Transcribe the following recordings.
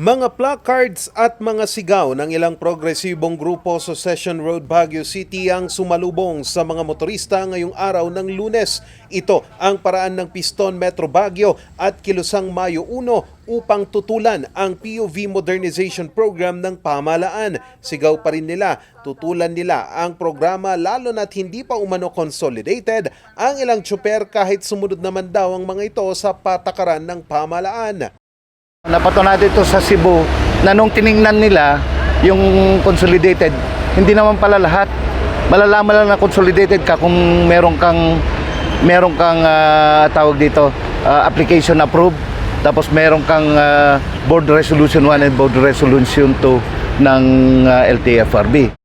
Mga placards at mga sigaw ng ilang progresibong grupo sa Session Road, Baguio City ang sumalubong sa mga motorista ngayong araw ng lunes. Ito ang paraan ng Piston Metro Baguio at Kilusang Mayo 1 upang tutulan ang POV Modernization Program ng pamalaan. Sigaw pa rin nila, tutulan nila ang programa lalo na't hindi pa umano consolidated ang ilang tsuper kahit sumunod naman daw ang mga ito sa patakaran ng pamalaan. Napatunado ito sa Cebu na nung tiningnan nila yung consolidated, hindi naman pala lahat. Malalaman lang na consolidated ka kung meron kang meron kang ah, tawag dito, ah, application approved. Tapos meron kang ah, board resolution 1 and board resolution 2 ng ah, LTFRB.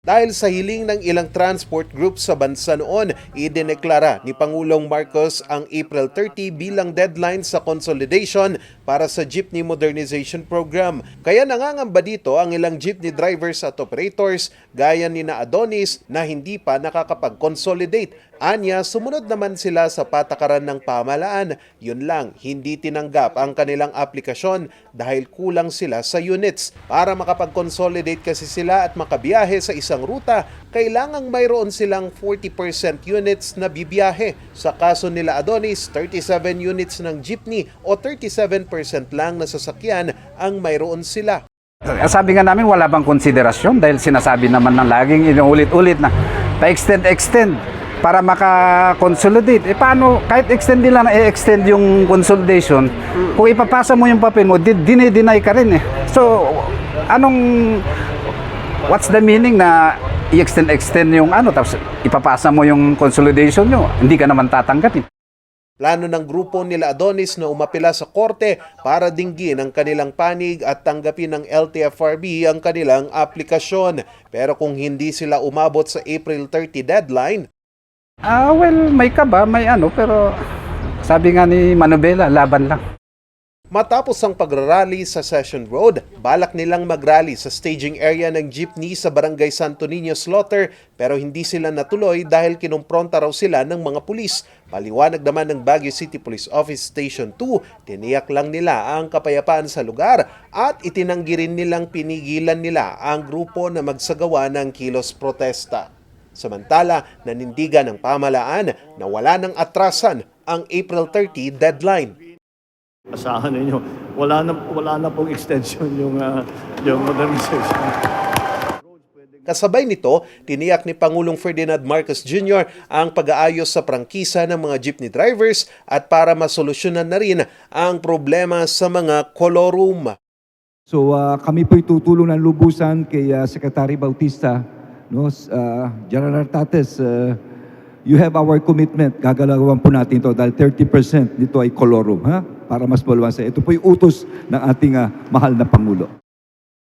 Dahil sa hiling ng ilang transport groups sa bansa noon, idineklara ni Pangulong Marcos ang April 30 bilang deadline sa consolidation para sa Jeepney Modernization Program. Kaya nangangamba dito ang ilang jeepney drivers at operators gaya ni na Adonis na hindi pa nakakapag-consolidate. Anya, sumunod naman sila sa patakaran ng pamalaan. Yun lang, hindi tinanggap ang kanilang aplikasyon dahil kulang sila sa units. Para makapag-consolidate kasi sila at makabiyahe sa isang ruta, kailangang mayroon silang 40% units na bibiyahe. Sa kaso nila Adonis, 37 units ng jeepney o 37% lang na sasakyan ang mayroon sila. Sabi nga namin wala bang konsiderasyon dahil sinasabi naman ng laging inuulit-ulit na pa-extend, extend para maka-consolidate. Eh paano, kahit extend nila na i-extend yung consolidation, kung ipapasa mo yung papel mo, di- dinideny ka rin eh. So, anong, what's the meaning na i-extend, extend yung ano, tapos ipapasa mo yung consolidation nyo, hindi ka naman tatanggapin. Plano ng grupo nila Adonis na umapila sa korte para dinggin ang kanilang panig at tanggapin ng LTFRB ang kanilang aplikasyon. Pero kung hindi sila umabot sa April 30 deadline, Ah, well, may kaba, may ano, pero sabi nga ni Manubela, laban lang. Matapos ang pagrarally sa Session Road, balak nilang magrally sa staging area ng jeepney sa Barangay Santo Niño Slaughter pero hindi sila natuloy dahil kinumpronta raw sila ng mga pulis. Paliwanag naman ng Baguio City Police Office Station 2, tiniyak lang nila ang kapayapaan sa lugar at itinanggi rin nilang pinigilan nila ang grupo na magsagawa ng kilos protesta. Samantala, nanindigan ng pamalaan na wala ng atrasan ang April 30 deadline. Asahan ninyo, wala na, wala na pong extension yung, ah, yung modernization. Kasabay nito, tiniyak ni Pangulong Ferdinand Marcos Jr. ang pag-aayos sa prangkisa ng mga jeepney drivers at para masolusyonan na rin ang problema sa mga kolorum. So ah, kami po'y tutulong ng lubusan kay ah, Secretary Bautista, no, ah, General Artates, ah, you have our commitment. Gagalawan po natin to dahil 30% dito ay kolorum, ha? Para mas maluwasa. Ito po'y utos ng ating ah, mahal na Pangulo.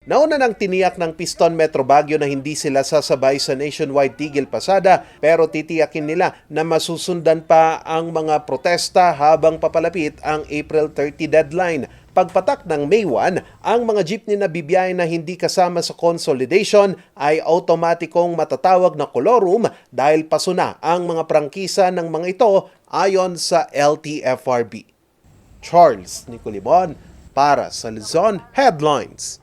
Nauna nang tiniyak ng Piston Metro Baguio na hindi sila sasabay sa nationwide tigil pasada pero titiyakin nila na masusundan pa ang mga protesta habang papalapit ang April 30 deadline. Pagpatak ng May 1, ang mga jeepney na bibiyahe na hindi kasama sa consolidation ay automatikong matatawag na kolorum dahil paso na ang mga prangkisa ng mga ito ayon sa LTFRB. Charles Nicolibon para sa Luzon Headlines.